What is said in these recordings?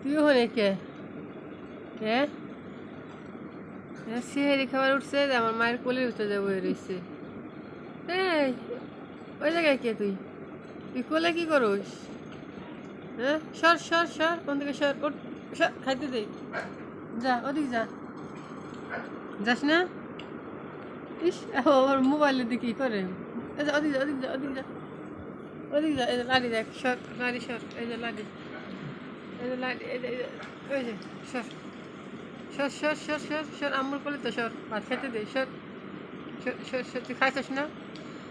তুই ওখানে কে? হ্যাঁ সিহারি খাবার উঠছে আমার মায়ের কোলের উঠে যাব রয়েছে এই ওই জায়গায় কে তুই? তুই কোলে কি করস? হ্যাঁ? সর সর সর কোন থেকে সর ওঠ সর খাইতে দে। যা ওদিক যা। যাস না? ইস ও, ওর মোবাইলে দিয়ে কি করে। ওদিক যা ওদিক যা ওদিক যা। ওদিক যা এই যে লাড়ি দেখ সর লাড়ি সর এই যে লাড়ি। ওই যে সর। সর সর সর সর সর আমার কোলে তো সর। ভাত খেতে দে সর। সর সর তুই খাইছিস না?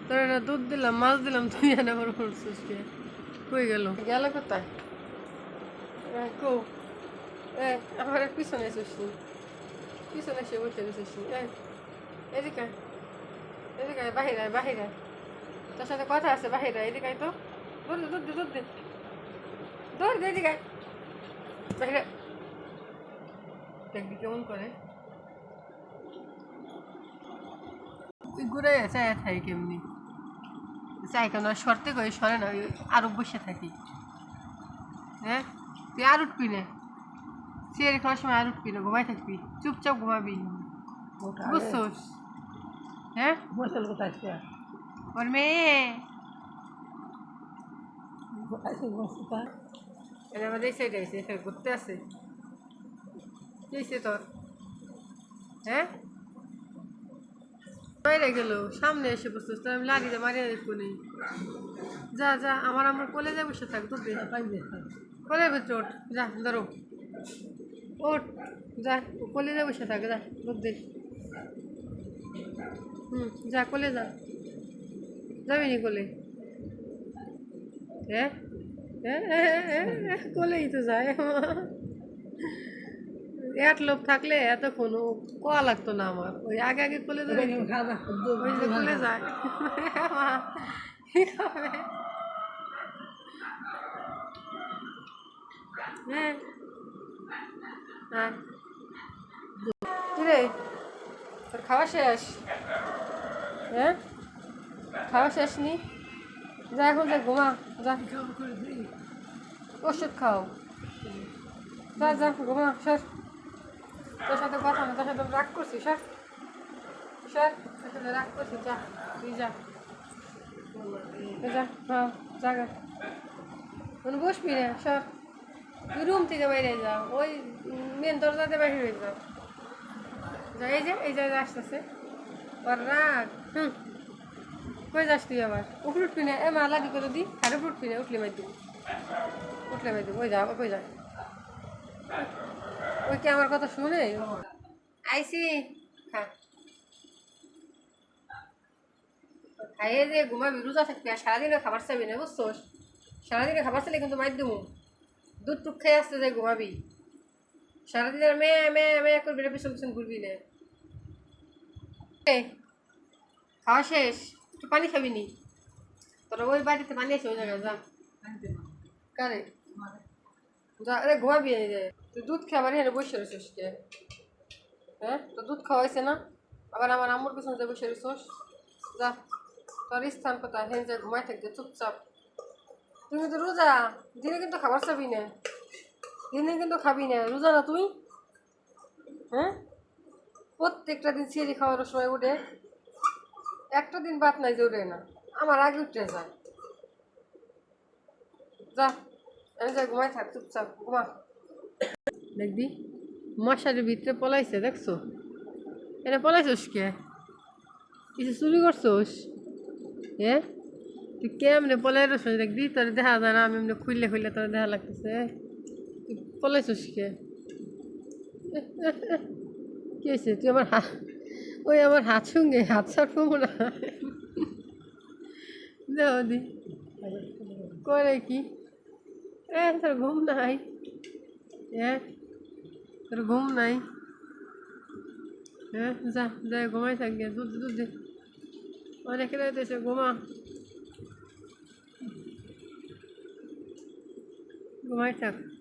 তোর একটা দুধ দিলাম মাছ দিলাম তুই এনে আমার করছিস কে? কই গেল? গেল কোথায়? কো? এ আমার পিছনে এসেছিস পিছনে এসে বসে। এই এদিকে। এদিকে বাহিরে বাহিরে। তোর সাথে কথা আছে বাহিরে এদিকে তো। দুধ দে দুধ দে দুধ দে। দুধ দে এদিকে দেখবি কেমন করে। ঘুরে চায় থাকি কেমনি। চাই কেন সরতে কই সরে না ওই আরও বসে থাকি। হ্যাঁ তুই আর উঠবি না। সিয়ারি খাওয়ার সময় আর উঠবি না ঘুমাই থাকবি। চুপচাপ ঘুমাবি। বুঝছোস? হ্যাঁ ওর মেয়ে? এটা আমাদের এই সাইডে আছে এখানে ঘুরতে আছে। কি তোর? হ্যাঁ? বাইরে গেল সামনে এসে বসছিস আমি লাড়িতে মারিয়ে দেখব নেই যা যা আমার আমার কোলে যা বসে থাক তোর গেছে? কোলের ওঠ যা ধরো। ওঠ যা কোলে যা বসে থাক যা দুধ দে যা কোলে যা। যাবি নি কোলে? হ্যাঁ, কোলেই তো যায়। এক লোক থাকলে এতক্ষণ ও কোয়া লাগতো না আমার। ওই আগে আগে কোলে যে কোলে যায়। হ্যাঁ। হ্যাঁ। কিরে? তোর খাওয়া শেষ? হ্যাঁ? খাওয়া শেষ নি? যা এখন যা, ঘুমা, যা। ওষুধ খাও। যা যা, ঘুমা, সর। তোর সাথে কথা না, তোর সাথে রাগ করছি, সর। সর, তোর সাথে রাগ করছি, যা, তুই যা। যা হ্যাঁ বসবি না, সর। তুই রুম থেকে বাইরে যা, ওই মেন দরজাতে বাইরে হয়ে যা। যা, এই যে, এই জায়গায় আসতেছে। ওর রাগ, হুম। কই যাস তুই আবার? উপরে উঠবি না। এ মা লাডি করে দি। আর উপরে উঠলে মাই দিবি। উঠলে মাই দিবি। ওই যা ওই যা। ওই কি আমার কথা শুনে? আইসি। খা। খাইয়ে যে ঘুমাবি, রোজা থাকবি, আর সারাদিনে খাবার চাইবি না, বুঝছোস? সারাদিনে খাবার চাইলে কিন্তু মাই দেবো দুধ টুক খেয়ে আসতে যাই ঘুমাবি। সারাদিন আর মেয়ে মেয়ে মেয়ে করবি না পিছন পিছন ঘুরবি না। খাওয়া শেষ? একটু পানি খাবি নি? তোর ওই বাড়িতে পানি আছে ওই জায়গায় যা। কারে? যা আরে ঘুমাবি এই যে। তুই দুধ খাবার এখানে বসে রয়েছিস কে? হ্যাঁ? তো দুধ খাওয়াইছে না? আবার আমার আম্মুর পিছনে যে বসে রয়েছিস? যা তোর স্থান কোথায়? হ্যাঁ যে ঘুমাই থাকবে চুপচাপ। তুই কিন্তু রোজা দিনে কিন্তু খাবার চাবি না। দিনে কিন্তু খাবি না। রোজা না তুই? হ্যাঁ? প্রত্যেকটা দিন সিঁড়ি খাওয়ার সময় উঠে একটা দিন বাদ নাই উঠে না আমার আগে উঠে যায় যা আমি যাই ঘুমাই থাক চুপচাপ ঘুমা দেখবি মশারির ভিতরে পলাইছে দেখছ এটা পলাইছোস কে কিছু চুরি করছোস এ তুই কে কেমনে পলাই রসোস দেখবি তোর দেখা যায় না আমি এমনি খুললে খুললে তোর দেখা লাগতেছে তুই পলাইছোস কে কি হয়েছে তুই আমার হাত ওই আমার হাত সঙ্গে হাত ছাড়বো না দেও দি। করে কি? এ, তোর ঘুম নাই। এ, তোর ঘুম নাই। হ্যাঁ যা যা, ঘুমাই থাক গিয়ে, দুধ দুধ দে। অনেক রাত ঘুমা। ঘুমাই থাক।